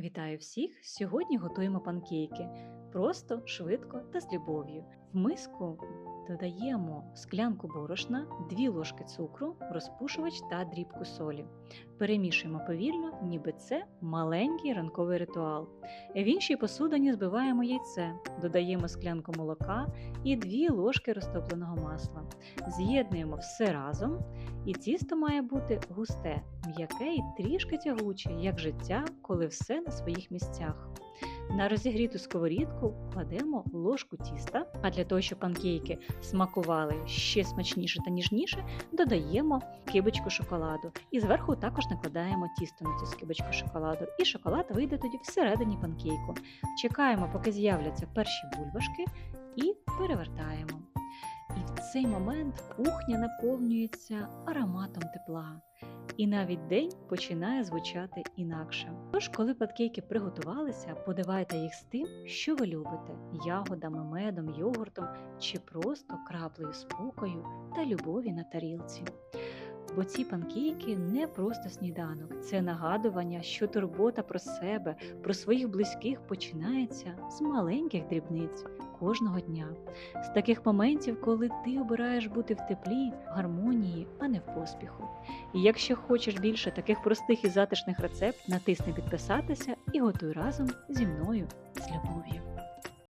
Вітаю всіх! Сьогодні готуємо панкейки. Просто, швидко та з любов'ю. В миску додаємо склянку борошна, 2 ложки цукру, розпушувач та дрібку солі. Перемішуємо повільно, ніби це маленький ранковий ритуал. В іншій посудині збиваємо яйце, додаємо склянку молока і 2 ложки розтопленого масла. З'єднуємо все разом, і тісто має бути густе, м'яке і трішки тягуче, як життя, коли все на своїх місцях. На розігріту сковорідку кладемо ложку тіста, а для того, щоб панкейки смакували ще смачніше та ніжніше, додаємо кибочку шоколаду. І зверху також накладаємо тісто на цю скибочку шоколаду. І шоколад вийде тоді всередині панкейку. Чекаємо, поки з'являться перші бульбашки, і перевертаємо. Цей момент кухня наповнюється ароматом тепла. І навіть день починає звучати інакше. Тож, коли паткейки приготувалися, подавайте їх з тим, що ви любите: ягодами, медом, йогуртом чи просто краплею спокою та любові на тарілці. Бо ці панкейки не просто сніданок, це нагадування, що турбота про себе, про своїх близьких починається з маленьких дрібниць кожного дня, з таких моментів, коли ти обираєш бути в теплі, гармонії, а не в поспіху. І якщо хочеш більше таких простих і затишних рецептів, натисни підписатися і готуй разом зі мною з любов'ю.